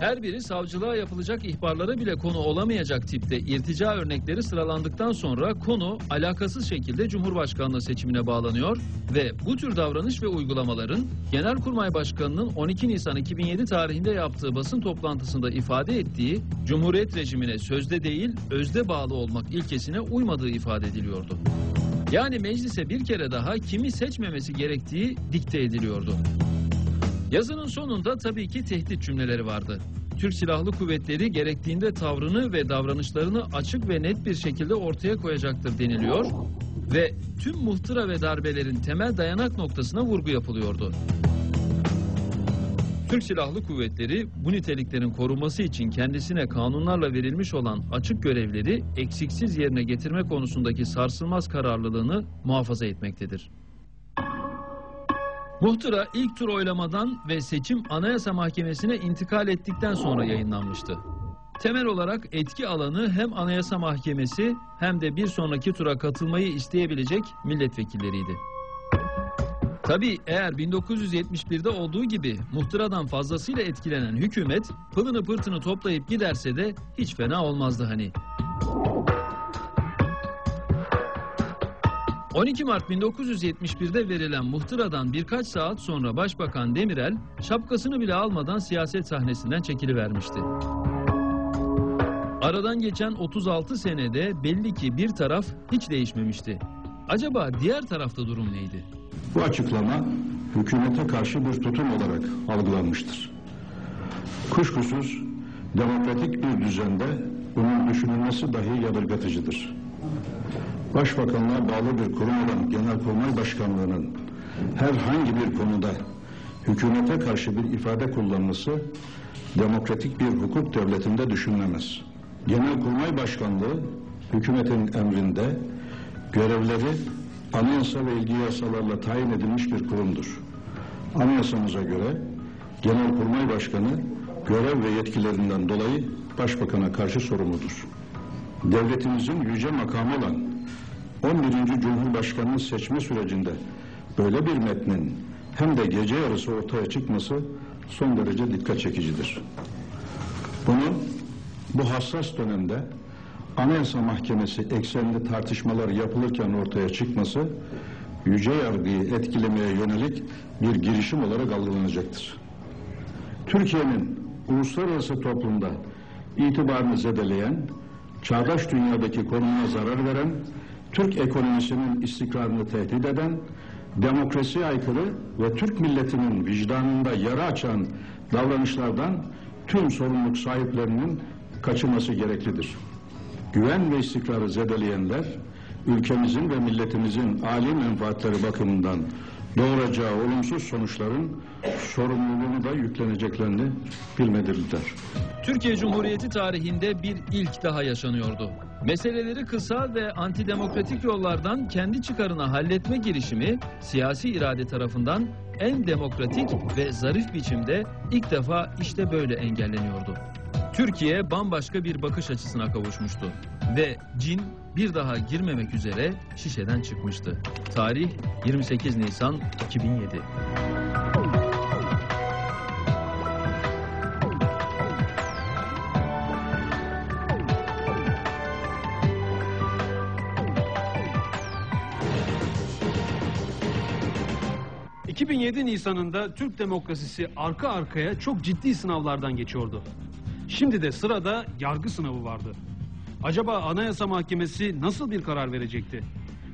Her biri savcılığa yapılacak ihbarlara bile konu olamayacak tipte irtica örnekleri sıralandıktan sonra konu alakasız şekilde Cumhurbaşkanlığı seçimine bağlanıyor ve bu tür davranış ve uygulamaların Genelkurmay Başkanı'nın 12 Nisan 2007 tarihinde yaptığı basın toplantısında ifade ettiği Cumhuriyet rejimine sözde değil özde bağlı olmak ilkesine uymadığı ifade ediliyordu. Yani meclise bir kere daha kimi seçmemesi gerektiği dikte ediliyordu. Yazının sonunda tabii ki tehdit cümleleri vardı. Türk Silahlı Kuvvetleri gerektiğinde tavrını ve davranışlarını açık ve net bir şekilde ortaya koyacaktır deniliyor ve tüm muhtıra ve darbelerin temel dayanak noktasına vurgu yapılıyordu. Türk Silahlı Kuvvetleri bu niteliklerin korunması için kendisine kanunlarla verilmiş olan açık görevleri eksiksiz yerine getirme konusundaki sarsılmaz kararlılığını muhafaza etmektedir. Muhtıra ilk tur oylamadan ve seçim Anayasa Mahkemesi'ne intikal ettikten sonra yayınlanmıştı. Temel olarak etki alanı hem Anayasa Mahkemesi hem de bir sonraki tura katılmayı isteyebilecek milletvekilleriydi. Tabii eğer 1971'de olduğu gibi muhtıradan fazlasıyla etkilenen hükümet pılını pırtını toplayıp giderse de hiç fena olmazdı hani. 12 Mart 1971'de verilen muhtıradan birkaç saat sonra Başbakan Demirel şapkasını bile almadan siyaset sahnesinden çekilivermişti. Aradan geçen 36 senede belli ki bir taraf hiç değişmemişti. Acaba diğer tarafta durum neydi? Bu açıklama hükümete karşı bir tutum olarak algılanmıştır. Kuşkusuz demokratik bir düzende bunun düşünülmesi dahi yadırgatıcıdır. Başbakanlığa bağlı bir kurum olan Genelkurmay Başkanlığı'nın herhangi bir konuda hükümete karşı bir ifade kullanması demokratik bir hukuk devletinde düşünülemez. Genelkurmay Başkanlığı hükümetin emrinde görevleri anayasa ve ilgili yasalarla tayin edilmiş bir kurumdur. Anayasamıza göre Genelkurmay Başkanı görev ve yetkilerinden dolayı Başbakan'a karşı sorumludur. Devletimizin yüce makamı olan 11. Cumhurbaşkanını seçme sürecinde böyle bir metnin hem de gece yarısı ortaya çıkması son derece dikkat çekicidir. Bunun bu hassas dönemde Anayasa Mahkemesi eksenli tartışmalar yapılırken ortaya çıkması yüce yargıyı etkilemeye yönelik bir girişim olarak algılanacaktır. Türkiye'nin uluslararası toplumda itibarını zedeleyen, çağdaş dünyadaki konumuna zarar veren, Türk ekonomisinin istikrarını tehdit eden, demokrasiye aykırı ve Türk milletinin vicdanında yara açan davranışlardan tüm sorumluluk sahiplerinin kaçınması gereklidir. Güven ve istikrarı zedeleyenler, ülkemizin ve milletimizin âli menfaatleri bakımından doğuracağı olumsuz sonuçların sorumluluğunu da yükleneceklerini bilmelidirler. Türkiye Cumhuriyeti tarihinde bir ilk daha yaşanıyordu. Meseleleri kısa ve antidemokratik yollardan kendi çıkarına halletme girişimi siyasi irade tarafından en demokratik ve zarif biçimde ilk defa işte böyle engelleniyordu. Türkiye bambaşka bir bakış açısına kavuşmuştu ve cin bir daha girmemek üzere şişeden çıkmıştı. Tarih 28 Nisan 2007. ...2007 Nisan'ında Türk demokrasisi arka arkaya çok ciddi sınavlardan geçiyordu. Şimdi de sırada yargı sınavı vardı. Acaba Anayasa Mahkemesi nasıl bir karar verecekti?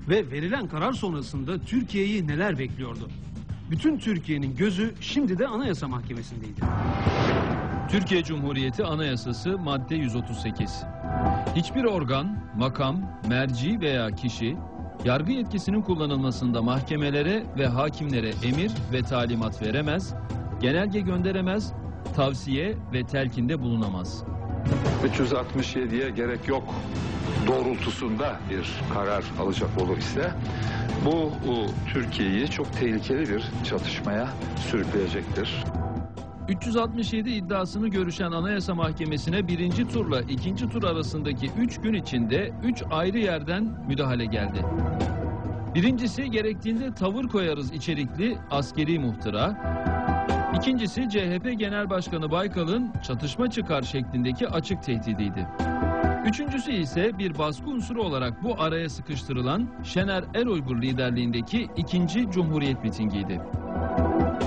Ve verilen karar sonrasında Türkiye'yi neler bekliyordu? Bütün Türkiye'nin gözü şimdi de Anayasa Mahkemesi'ndeydi. Türkiye Cumhuriyeti Anayasası madde 138. Hiçbir organ, makam, merci veya kişi yargı yetkisinin kullanılmasında mahkemelere ve hakimlere emir ve talimat veremez, genelge gönderemez, tavsiye ve telkinde bulunamaz. 367'ye gerek yok doğrultusunda bir karar alacak olur ise bu Türkiye'yi çok tehlikeli bir çatışmaya sürükleyecektir. 367 iddiasını görüşen Anayasa Mahkemesi'ne birinci turla ikinci tur arasındaki 3 gün içinde 3 ayrı yerden müdahale geldi. Birincisi gerektiğinde tavır koyarız içerikli askeri muhtıra. İkincisi CHP Genel Başkanı Baykal'ın çatışma çıkar şeklindeki açık tehdidiydi. Üçüncüsü ise bir baskı unsuru olarak bu araya sıkıştırılan Şener Eruygur liderliğindeki ikinci Cumhuriyet mitingiydi.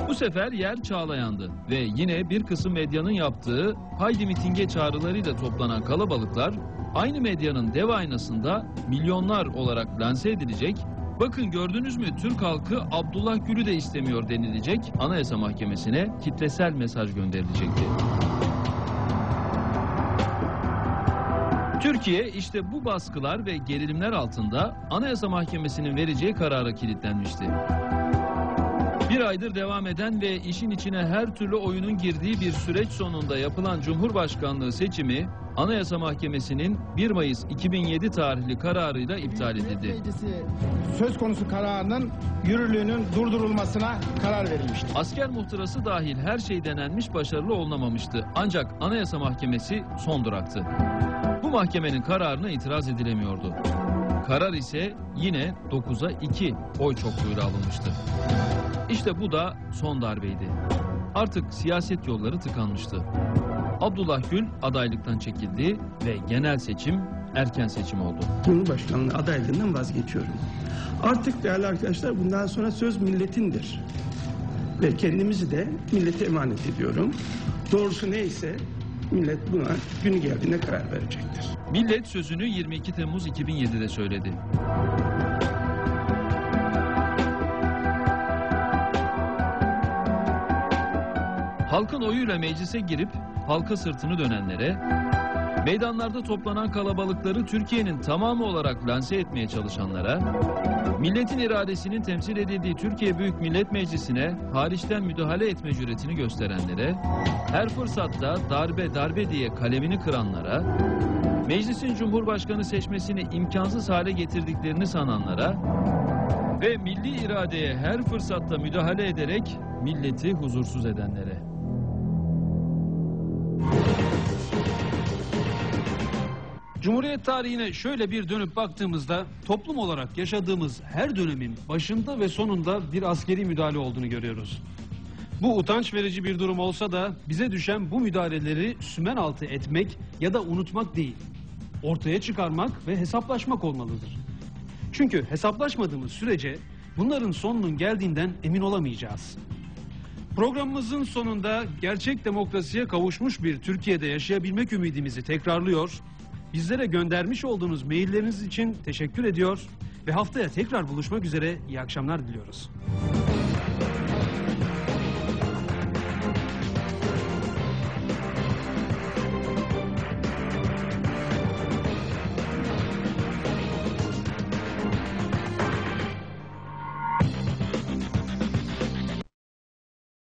Bu sefer yer Çağlayan'dı ve yine bir kısım medyanın yaptığı haydi mitinge çağrılarıyla toplanan kalabalıklar aynı medyanın dev aynasında milyonlar olarak lanse edilecek Bakın gördünüz mü Türk halkı Abdullah Gül'ü de istemiyor denilecek Anayasa Mahkemesi'ne kitlesel mesaj gönderilecekti. Türkiye işte bu baskılar ve gerilimler altında Anayasa Mahkemesi'nin vereceği karara kilitlenmişti. Bir aydır devam eden ve işin içine her türlü oyunun girdiği bir süreç sonunda yapılan Cumhurbaşkanlığı seçimi Anayasa Mahkemesi'nin 1 Mayıs 2007 tarihli kararıyla iptal edildi. Meclisi söz konusu kararının yürürlüğünün durdurulmasına karar verilmiştir. Asker muhtırası dahil her şey denenmiş başarılı olunamamıştı. Ancak Anayasa Mahkemesi son duraktı. Bu mahkemenin kararına itiraz edilemiyordu. Karar ise yine 9'a 2 oy çokluğuyla alınmıştı. İşte bu da son darbeydi. Artık siyaset yolları tıkanmıştı. Abdullah Gül adaylıktan çekildi ve genel seçim erken seçim oldu. Cumhurbaşkanlığı adaylığından vazgeçiyorum. Artık değerli arkadaşlar bundan sonra söz milletindir. Ve kendimizi de millete emanet ediyorum. Doğrusu neyse millet buna günü geldiğinde karar verecektir. Millet sözünü 22 Temmuz 2007'de söyledi. Halkın oyuyla meclise girip halka sırtını dönenlere, meydanlarda toplanan kalabalıkları Türkiye'nin tamamı olarak lanse etmeye çalışanlara, milletin iradesinin temsil edildiği Türkiye Büyük Millet Meclisi'ne hariçten müdahale etme cüretini gösterenlere, her fırsatta darbe darbe diye kalemini kıranlara, meclisin cumhurbaşkanı seçmesini imkansız hale getirdiklerini sananlara ve milli iradeye her fırsatta müdahale ederek milleti huzursuz edenlere. Cumhuriyet tarihine şöyle bir dönüp baktığımızda toplum olarak yaşadığımız her dönemin başında ve sonunda bir askeri müdahale olduğunu görüyoruz. Bu utanç verici bir durum olsa da bize düşen bu müdahaleleri sümen altı etmek ya da unutmak değil. Ortaya çıkarmak ve hesaplaşmak olmalıdır. Çünkü hesaplaşmadığımız sürece bunların sonunun geldiğinden emin olamayacağız. Programımızın sonunda gerçek demokrasiye kavuşmuş bir Türkiye'de yaşayabilmek ümidimizi tekrarlıyor. Bizlere göndermiş olduğunuz mailleriniz için teşekkür ediyor ve haftaya tekrar buluşmak üzere iyi akşamlar diliyoruz.